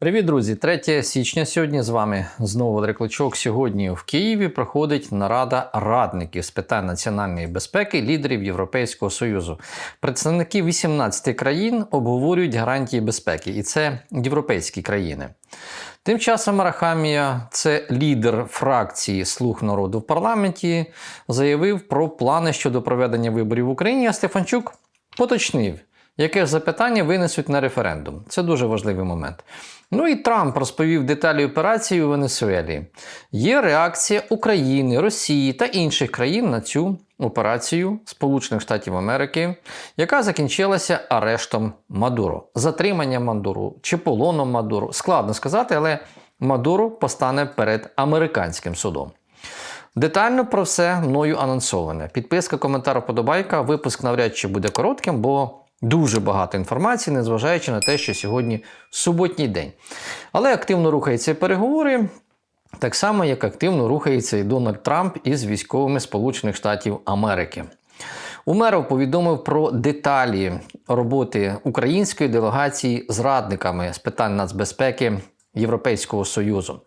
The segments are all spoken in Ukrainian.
Привіт, друзі! 3 січня сьогодні з вами знову Валерій Кличок. Сьогодні в Києві проходить нарада радників з питань національної безпеки лідерів Європейського Союзу. Представники 18 країн обговорюють гарантії безпеки, і це європейські країни. Тим часом Арахамія, це лідер фракції Слуг народу в парламенті, заявив про плани щодо проведення виборів в Україні. А Стефанчук поточнив, яке запитання винесуть на референдум. Це дуже важливий момент. Ну і Трамп розповів деталі операції у Венесуелі. Є реакція України, Росії та інших країн на цю операцію Сполучених Штатів Америки, яка закінчилася арештом Мадуро, затриманням Мадуро чи полоном Мадуро. Складно сказати, але Мадуро постане перед американським судом. Детально про все мною анонсоване. Підписка, коментар, вподобайка. Випуск навряд чи буде коротким, бо дуже багато інформації, незважаючи на те, що сьогодні суботній день. Але активно рухаються переговори. Так само, як активно рухається і Дональд Трамп із військовими Сполучених Штатів Америки. Умеров повідомив про деталі роботи української делегації з радниками з питань нацбезпеки Європейського Союзу.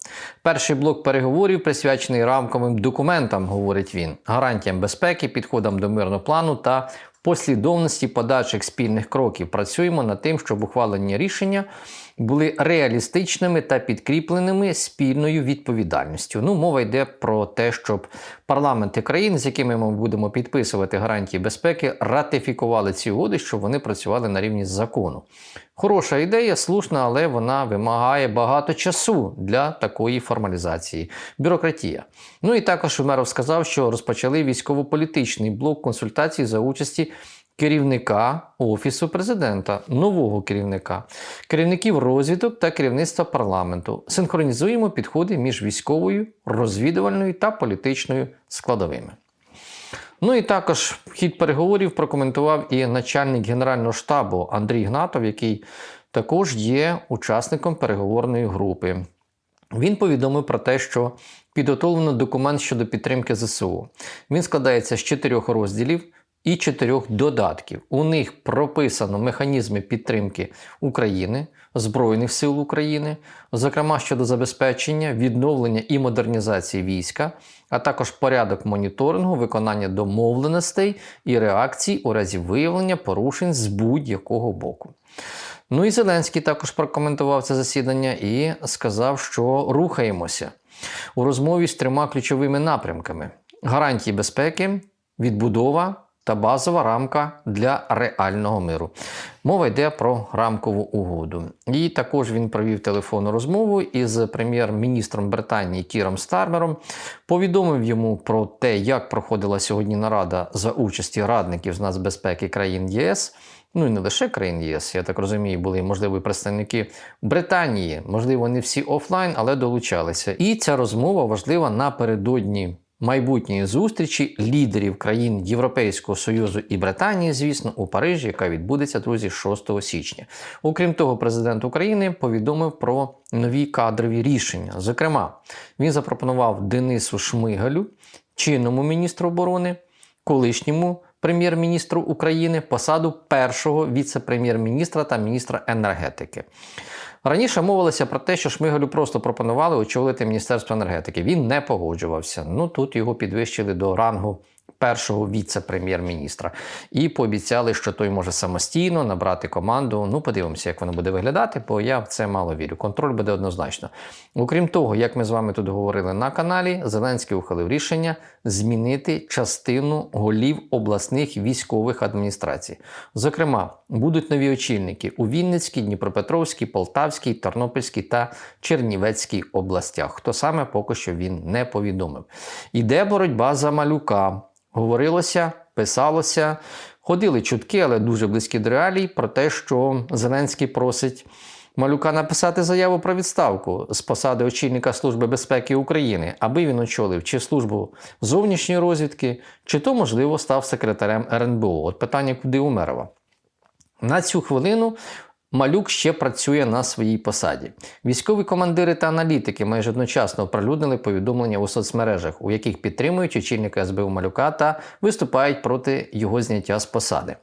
Перший блок переговорів присвячений рамковим документам, говорить він, гарантіям безпеки, підходам до мирного плану та послідовності подальших спільних кроків. Працюємо над тим, щоб ухвалені рішення були реалістичними та підкріпленими спільною відповідальністю. Ну, мова йде про те, щоб парламенти країн, з якими ми будемо підписувати гарантії безпеки, ратифікували ці угоди, щоб вони працювали на рівні закону. Хороша ідея, слушна, але вона вимагає багато часу для такої формалізації. Бюрократія. Ну і також Умеров сказав, що розпочали військово-політичний блок консультацій за участі керівника Офісу президента, нового керівника, керівників розвідок та керівництва парламенту. Синхронізуємо підходи між військовою, розвідувальною та політичною складовими. Ну і також хід переговорів прокоментував і начальник Генерального штабу Андрій Гнатов, який також є учасником переговорної групи. Він повідомив про те, що підготовлено документ щодо підтримки ЗСУ. Він складається з чотирьох розділів і чотирьох додатків. У них прописано механізми підтримки України, Збройних сил України, зокрема щодо забезпечення, відновлення і модернізації війська, а також порядок моніторингу, виконання домовленостей і реакцій у разі виявлення порушень з будь-якого боку. Ну і Зеленський також прокоментував це засідання і сказав, що рухаємося у розмові з трьома ключовими напрямками: гарантії безпеки, відбудова та базова рамка для реального миру. Мова йде про рамкову угоду. І також він провів телефонну розмову із прем'єр-міністром Британії Кіром Стармером, повідомив йому про те, як проходила сьогодні нарада за участі радників з нацбезпеки країн ЄС. Ну і не лише країн ЄС, я так розумію, були можливо представники Британії, можливо, не всі офлайн, але долучалися. І ця розмова важлива напередодні майбутньої зустрічі лідерів країн Європейського Союзу і Британії, звісно, у Парижі, яка відбудеться, друзі, 6 січня. Окрім того, президент України повідомив про нові кадрові рішення. Зокрема, він запропонував Денису Шмигалю, чинному міністру оборони, колишньому. Прем'єр-міністру України посаду першого віце-прем'єр-міністра та міністра енергетики. Раніше мовилося про те, що Шмигалю просто пропонували очолити Міністерство енергетики. Він не погоджувався. Ну тут його підвищили до рангу першого віце-прем'єр-міністра і пообіцяли, що той може самостійно набрати команду. Ну, подивимося, як воно буде виглядати, бо я в це мало вірю. Контроль буде однозначно. Окрім того, як ми з вами тут говорили на каналі, Зеленський ухвалив рішення змінити частину голів обласних військових адміністрацій. Зокрема, будуть нові очільники у Вінницькій, Дніпропетровській, Полтавській, Тернопільській та Чернівецькій областях. Хто саме поки що він не повідомив. Іде боротьба за малюка. Говорилося, писалося, ходили чутки, але дуже близькі до реалій, про те, що Зеленський просить малюка написати заяву про відставку з посади очільника Служби безпеки України, аби він очолив чи службу зовнішньої розвідки, чи то, можливо, став секретарем РНБО. От питання, куди Умерова. На цю хвилину Малюк ще працює на своїй посаді. Військові командири та аналітики майже одночасно оприлюднили повідомлення у соцмережах, у яких підтримують очільника СБУ Малюка та виступають проти його зняття з посади.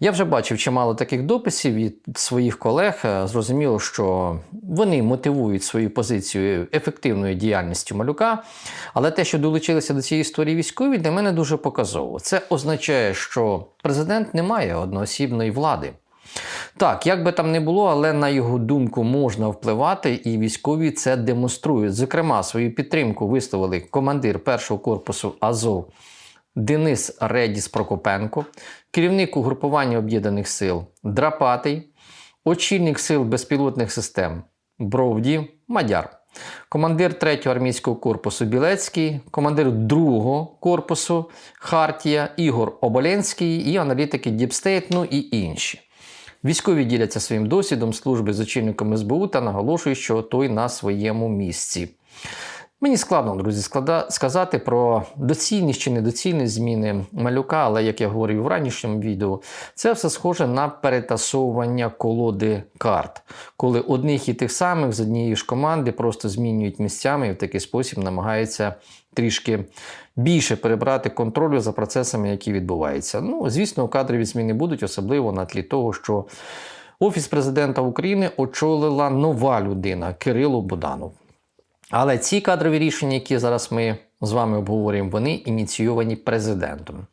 Я вже бачив чимало таких дописів від своїх колег. Е, Зрозуміло, що вони мотивують свою позицію ефективною діяльністю малюка. Але те, що долучилися до цієї історії військові, для мене дуже показово. Це означає, що президент не має одноосібної влади. Так, як би там не було, але на його думку можна впливати, і військові це демонструють. Зокрема, свою підтримку висловили командир першого корпусу Азов Денис Редіс Прокопенко, керівник угрупування об'єднаних сил Драпатий, очільник сил безпілотних систем Бровді Мадяр. Командир 3-го армійського корпусу Білецький, командир 2-го корпусу Хартія, Ігор Оболенський і аналітики Діпстейт, ну і інші. Військові діляться своїм досвідом служби з очільником СБУ та наголошують, що той на своєму місці. Мені складно, друзі, склада... сказати про доцільність чи недоцільність зміни малюка, але як я говорив в ранішньому відео, це все схоже на перетасовування колоди карт, коли одних і тих самих з однієї ж команди просто змінюють місцями і в такий спосіб намагаються трішки більше перебрати контролю за процесами, які відбуваються. Ну, звісно, кадрові зміни будуть, особливо на тлі того, що Офіс президента України очолила нова людина Кирило Буданов. Але ці кадрові рішення, які зараз ми з вами обговорюємо, вони ініційовані президентом.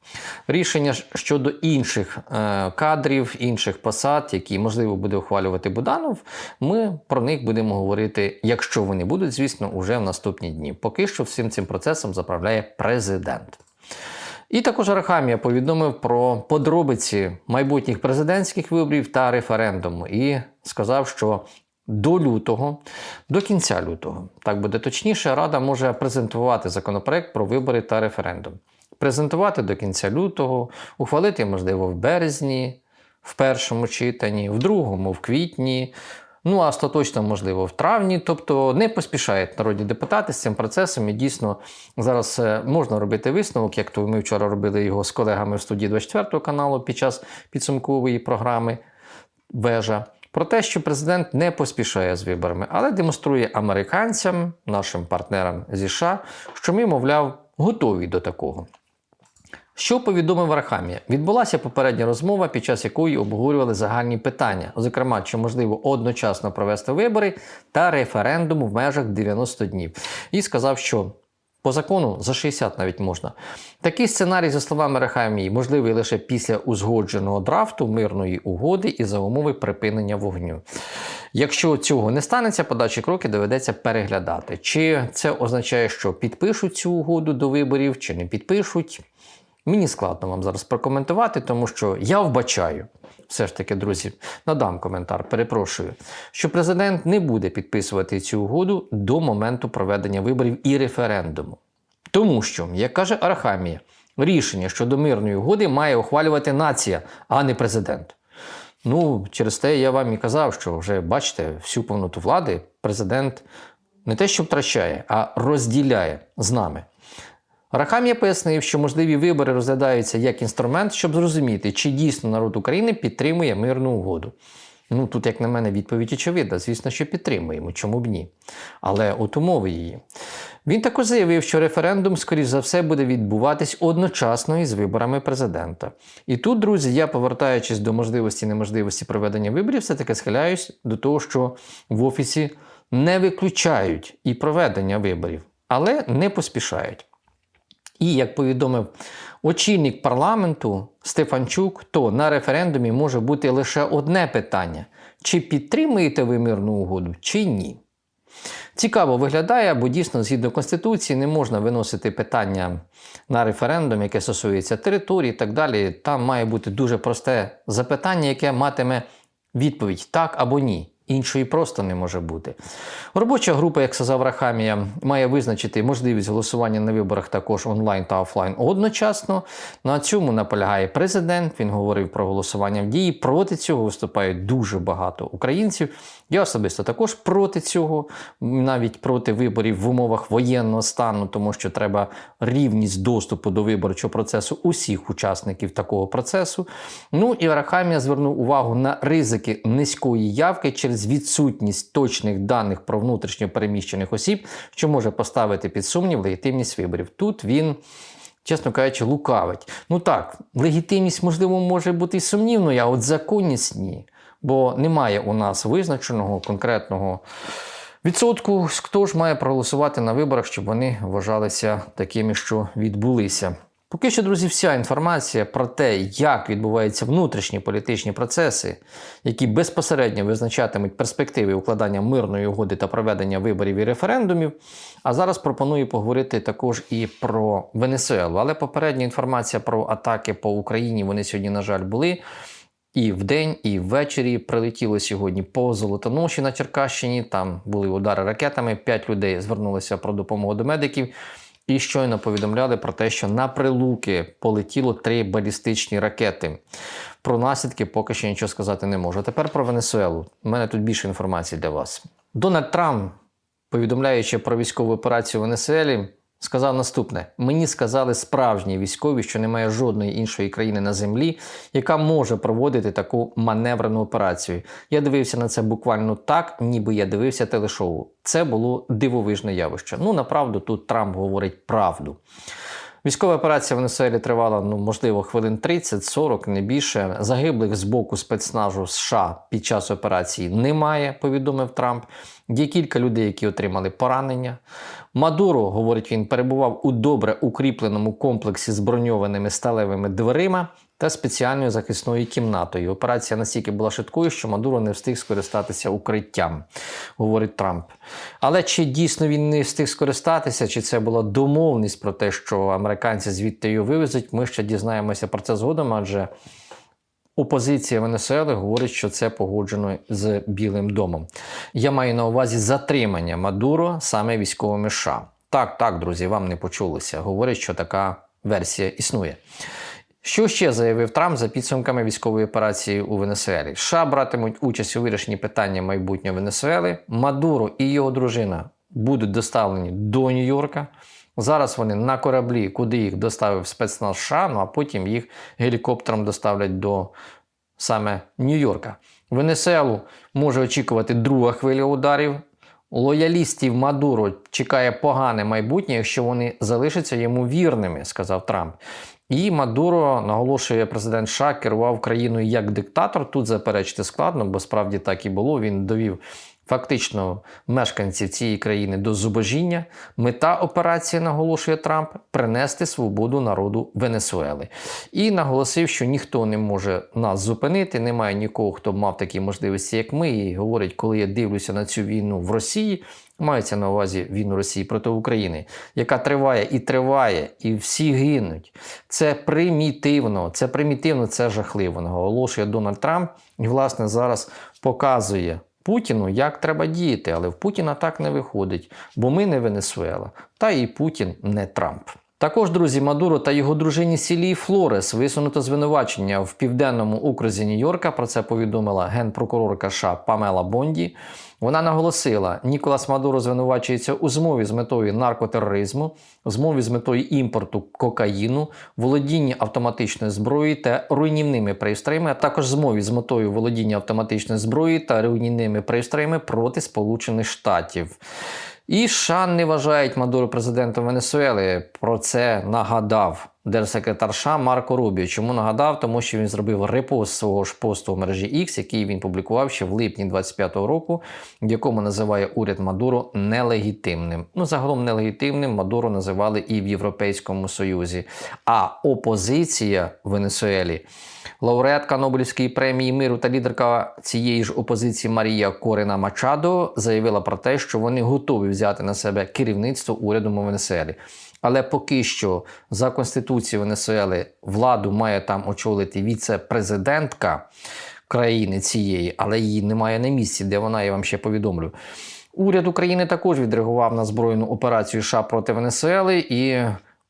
Рішення щодо інших е, кадрів, інших посад, які можливо буде ухвалювати Буданов, ми про них будемо говорити, якщо вони будуть, звісно, уже в наступні дні. Поки що всім цим процесом заправляє президент. І також Арахамія повідомив про подробиці майбутніх президентських виборів та референдуму і сказав, що до лютого, до кінця лютого, так буде точніше, Рада може презентувати законопроект про вибори та референдум. Презентувати до кінця лютого, ухвалити, можливо, в березні, в першому читанні, в другому, в квітні. Ну, а остаточно, можливо, в травні. Тобто не поспішають народні депутати з цим процесом. І дійсно зараз е, можна робити висновок, як то ми вчора робили його з колегами в студії 24 каналу під час підсумкової програми Вежа. Про те, що президент не поспішає з виборами, але демонструє американцям, нашим партнерам зі США, що ми, мовляв, готові до такого. Що повідомив Арахамія? Відбулася попередня розмова, під час якої обговорювали загальні питання, зокрема, чи можливо одночасно провести вибори та референдум в межах 90 днів. І сказав, що по закону за 60 навіть можна. Такий сценарій, за словами Рахамії, можливий лише після узгодженого драфту мирної угоди і за умови припинення вогню. Якщо цього не станеться, подальші кроки доведеться переглядати. Чи це означає, що підпишуть цю угоду до виборів, чи не підпишуть? Мені складно вам зараз прокоментувати, тому що я вбачаю, все ж таки, друзі, надам коментар, перепрошую, що президент не буде підписувати цю угоду до моменту проведення виборів і референдуму. Тому що, як каже Арахамія, рішення щодо мирної угоди має ухвалювати нація, а не президент. Ну, через те я вам і казав, що вже бачите, всю повноту влади президент не те, що втрачає, а розділяє з нами. Рахамія пояснив, що можливі вибори розглядаються як інструмент, щоб зрозуміти, чи дійсно народ України підтримує мирну угоду. Ну тут, як на мене, відповідь очевидна. Звісно, що підтримуємо, чому б ні. Але от умови її. Він також заявив, що референдум, скоріш за все, буде відбуватись одночасно із виборами президента. І тут, друзі, я, повертаючись до можливості і неможливості проведення виборів, все-таки схиляюсь до того, що в офісі не виключають і проведення виборів, але не поспішають. І як повідомив очільник парламенту Стефанчук, то на референдумі може бути лише одне питання: чи підтримуєте ви мирну угоду, чи ні. Цікаво виглядає, бо дійсно, згідно Конституції, не можна виносити питання на референдум, яке стосується території і так далі. Там має бути дуже просте запитання, яке матиме відповідь так або ні. Іншої просто не може бути. Робоча група, як сказав Рахамія, має визначити можливість голосування на виборах також онлайн та офлайн одночасно. На цьому наполягає президент. Він говорив про голосування в дії. Проти цього виступають дуже багато українців. Я особисто також проти цього, навіть проти виборів в умовах воєнного стану, тому що треба рівність доступу до виборчого процесу усіх учасників такого процесу. Ну і Рахамія звернув увагу на ризики низької явки через відсутність точних даних про внутрішньо переміщених осіб, що може поставити під сумнів легітимність виборів. Тут він. Чесно кажучи, лукавить. Ну так, легітимність, можливо, може бути і сумнівною, а от законність ні. Бо немає у нас визначеного конкретного відсотку, хто ж має проголосувати на виборах, щоб вони вважалися такими, що відбулися. Поки що, друзі, вся інформація про те, як відбуваються внутрішні політичні процеси, які безпосередньо визначатимуть перспективи укладання мирної угоди та проведення виборів і референдумів. А зараз пропоную поговорити також і про Венесуелу. Але попередня інформація про атаки по Україні вони сьогодні, на жаль, були. І вдень, і ввечері прилетіло сьогодні по Золотоноші на Черкащині. Там були удари ракетами. П'ять людей звернулися про допомогу до медиків. І щойно повідомляли про те, що на прилуки полетіло три балістичні ракети. Про наслідки поки що нічого сказати не можу. Тепер про Венесуелу. У мене тут більше інформації для вас. Дональд Трамп, повідомляючи про військову операцію в Венесуелі, сказав наступне: мені сказали справжні військові, що немає жодної іншої країни на землі, яка може проводити таку маневрену операцію. Я дивився на це буквально так, ніби я дивився телешоу. Це було дивовижне явище. Ну, направду, тут Трамп говорить правду. Військова операція в Венесуелі тривала, ну, можливо, хвилин 30-40, не більше. Загиблих з боку спецназу США під час операції немає, повідомив Трамп. Є кілька людей, які отримали поранення. Мадуро, говорить він, перебував у добре укріпленому комплексі з броньованими сталевими дверима та спеціальною захисною кімнатою. Операція настільки була швидкою, що Мадуро не встиг скористатися укриттям, говорить Трамп. Але чи дійсно він не встиг скористатися, чи це була домовленість про те, що американці звідти його вивезуть, ми ще дізнаємося про це згодом, адже. Опозиція Венесуели говорить, що це погоджено з Білим домом. Я маю на увазі затримання Мадуро саме військовими США. Так, так, друзі, вам не почулося. Говорять, що така версія існує. Що ще заявив Трамп за підсумками військової операції у Венесуелі? США братимуть участь у вирішенні питання майбутнього Венесуели. Мадуро і його дружина будуть доставлені до Нью-Йорка. Зараз вони на кораблі, куди їх доставив спецназ США, ну а потім їх гелікоптером доставлять до саме Нью-Йорка. Венесуелу може очікувати друга хвиля ударів. Лоялістів Мадуро чекає погане майбутнє, якщо вони залишаться йому вірними, сказав Трамп. І Мадуро наголошує, президент США керував країною як диктатор. Тут заперечити складно, бо справді так і було. Він довів фактично мешканців цієї країни до зубожіння. Мета операції, наголошує Трамп, принести свободу народу Венесуели. І наголосив, що ніхто не може нас зупинити, немає нікого, хто б мав такі можливості, як ми. І говорить, коли я дивлюся на цю війну в Росії. Мається на увазі війну Росії проти України, яка триває і триває, і всі гинуть. Це примітивно, це примітивно, це жахливо. Наголошує Дональд Трамп і, власне, зараз показує Путіну, як треба діяти, але в Путіна так не виходить, бо ми не Венесуела, та і Путін не Трамп. Також, друзі, Мадуро та його дружині Сілії Флорес висунуто звинувачення в південному окрузі Нью-Йорка. Про це повідомила генпрокурорка США Памела Бонді. Вона наголосила, Ніколас Мадуро звинувачується у змові з метою наркотероризму, змові з метою імпорту кокаїну, володіння автоматичною зброєю та руйнівними пристроями, а також змові з метою володіння автоматичною зброєю та руйнівними пристроями проти Сполучених Штатів. І США не вважають Мадуро президентом Венесуели. Про це нагадав держсекретар США Марко Рубіо. Чому нагадав? Тому що він зробив репост свого ж посту в мережі X, який він публікував ще в липні 25-го року, в якому називає уряд Мадуро нелегітимним. Ну, загалом нелегітимним Мадуро називали і в Європейському Союзі. А опозиція в Венесуелі. Лауреатка Нобелівської премії миру та лідерка цієї ж опозиції Марія Корина Мачадо заявила про те, що вони готові взяти на себе керівництво урядом у Венесуелі. Але поки що за конституцією Венесуели владу має там очолити віце-президентка. країни цієї, але її немає на місці, де вона, я вам ще повідомлю. Уряд України також відреагував на збройну операцію США проти Венесуели і.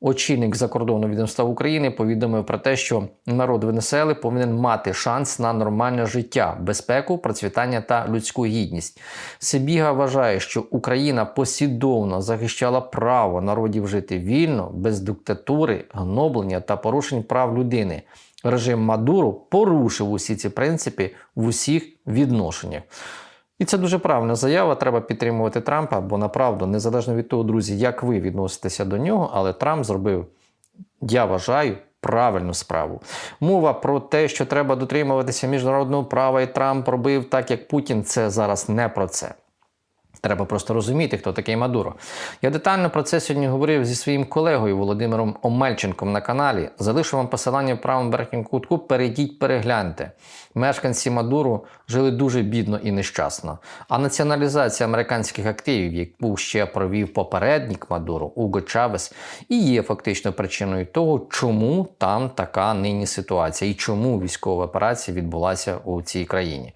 Очільник закордонного відомства України повідомив про те, що народ Венесуели повинен мати шанс на нормальне життя, безпеку, процвітання та людську гідність. Сибіга вважає, що Україна послідовно захищала право народів жити вільно, без диктатури, гноблення та порушень прав людини. Режим Мадуру порушив усі ці принципи в усіх відношеннях. І це дуже правильна заява. Треба підтримувати Трампа, бо направду, незалежно від того, друзі, як ви відноситеся до нього, але Трамп зробив, я вважаю, правильну справу. Мова про те, що треба дотримуватися міжнародного права, і Трамп робив так, як Путін. Це зараз не про це. Треба просто розуміти, хто такий Мадуро. Я детально про це сьогодні говорив зі своїм колегою Володимиром Омельченком на каналі. Залишу вам посилання в правому верхньому кутку. Перейдіть, перегляньте. Мешканці Мадуру жили дуже бідно і нещасно. А націоналізація американських активів, яку ще провів попередник Мадуру Уго Чавес, і є фактично причиною того, чому там така нині ситуація і чому військова операція відбулася у цій країні.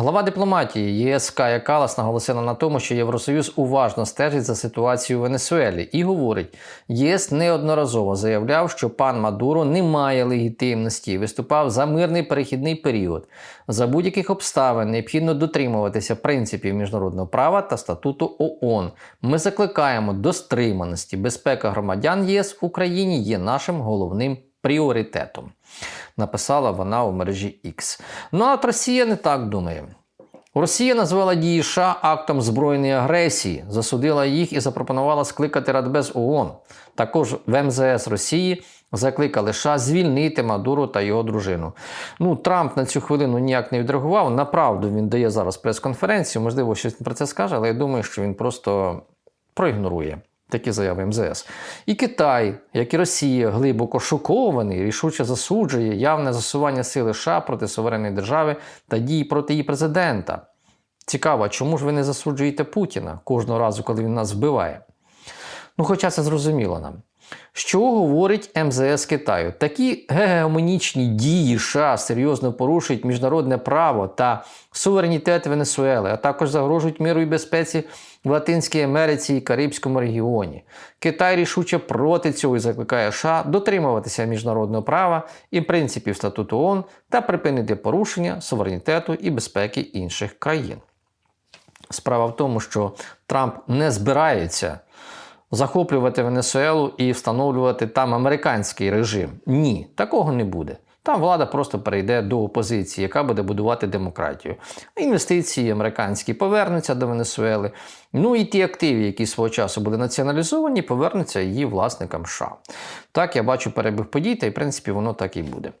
Глава дипломатії ЄС Кая Калас наголосила на тому, що Євросоюз уважно стежить за ситуацією в Венесуелі і говорить, ЄС неодноразово заявляв, що пан Мадуро не має легітимності і виступав за мирний перехідний період. За будь-яких обставин необхідно дотримуватися принципів міжнародного права та статуту ООН. Ми закликаємо до стриманості. Безпека громадян ЄС в Україні є нашим головним пріоритетом. Написала вона у мережі X. Ну а от Росія не так думає. Росія назвала дії США актом збройної агресії, засудила їх і запропонувала скликати Радбез ООН. Також в МЗС Росії закликали США звільнити Мадуру та його дружину. Ну, Трамп на цю хвилину ніяк не відреагував. Направду він дає зараз прес-конференцію, можливо, щось про це скаже, але я думаю, що він просто проігнорує. Такі заяви МЗС. І Китай, як і Росія, глибоко шокований, рішуче засуджує явне засування сили США проти суверенної держави та дії проти її президента. Цікаво, чому ж ви не засуджуєте Путіна кожного разу, коли він нас вбиває? Ну, хоча це зрозуміло нам. Що говорить МЗС Китаю? Такі гегемонічні дії США серйозно порушують міжнародне право та суверенітет Венесуели, а також загрожують миру і безпеці в Латинській Америці і Карибському регіоні. Китай рішуче проти цього і закликає США дотримуватися міжнародного права і принципів статуту ООН та припинити порушення суверенітету і безпеки інших країн. Справа в тому, що Трамп не збирається захоплювати Венесуелу і встановлювати там американський режим. Ні, такого не буде. Там влада просто перейде до опозиції, яка буде будувати демократію. Інвестиції американські повернуться до Венесуели. Ну і ті активи, які свого часу були націоналізовані, повернуться її власникам США. Так я бачу перебіг подій, та й в принципі воно так і буде.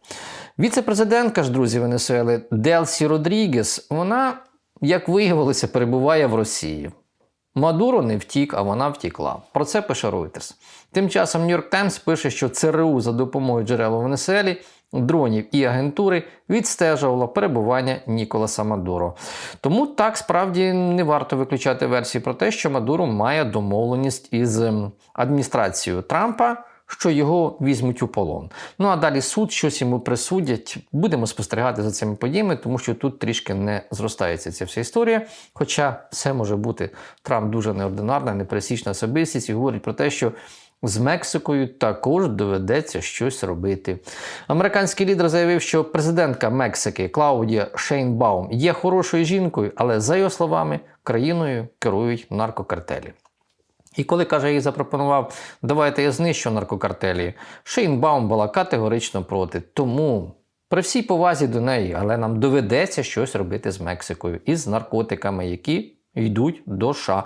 Віце-президентка ж, друзі, Венесуели Делсі Родрігес, вона, як виявилося, перебуває в Росії. Мадуро не втік, а вона втікла. Про це пише Reuters. Тим часом York Times пише, що ЦРУ за допомогою джерел у Венесуелі, дронів і агентури відстежувало перебування Ніколаса Мадуро. Тому так справді не варто виключати версії про те, що Мадуро має домовленість із ем, адміністрацією Трампа. Що його візьмуть у полон. Ну а далі суд щось йому присудять. Будемо спостерігати за цими подіями, тому що тут трішки не зростається ця вся історія. Хоча все може бути Трамп дуже неординарна, непересічна особистість і говорить про те, що з Мексикою також доведеться щось робити. Американський лідер заявив, що президентка Мексики Клаудія Шейнбаум є хорошою жінкою, але за його словами, країною керують наркокартелі. І коли каже, їй запропонував, давайте я знищу наркокартелі, Шейнбаум була категорично проти. Тому при всій повазі до неї, але нам доведеться щось робити з Мексикою і з наркотиками, які йдуть до США.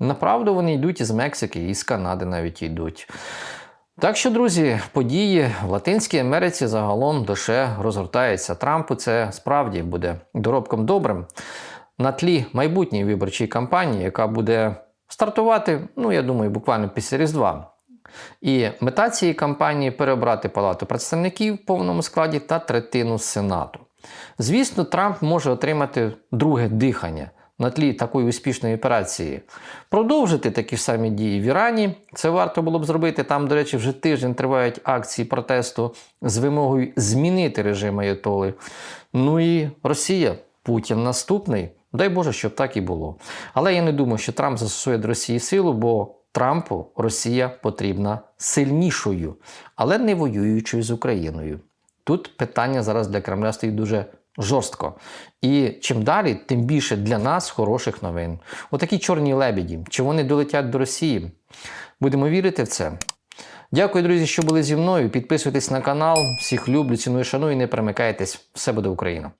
Направду вони йдуть із Мексики, і з Канади навіть йдуть. Так що, друзі, події в Латинській Америці загалом лише розгортаються. Трампу це справді буде доробком добрим на тлі майбутньої виборчої кампанії, яка буде стартувати, ну я думаю, буквально після Різдва. І мета цієї кампанії переобрати палату представників в повному складі та третину Сенату. Звісно, Трамп може отримати друге дихання на тлі такої успішної операції продовжити такі ж самі дії в Ірані. Це варто було б зробити. Там, до речі, вже тиждень тривають акції протесту з вимогою змінити режим Аятоли. Ну і Росія, Путін наступний. Дай Боже, щоб так і було. Але я не думаю, що Трамп застосує до Росії силу, бо Трампу Росія потрібна сильнішою, але не воюючою з Україною. Тут питання зараз для Кремля стоїть дуже жорстко. І чим далі, тим більше для нас хороших новин. Отакі чорні лебеді. Чи вони долетять до Росії? Будемо вірити в це. Дякую, друзі, що були зі мною. Підписуйтесь на канал. Всіх люблю, ціную, шаную і не перемикайтесь. Все буде Україна!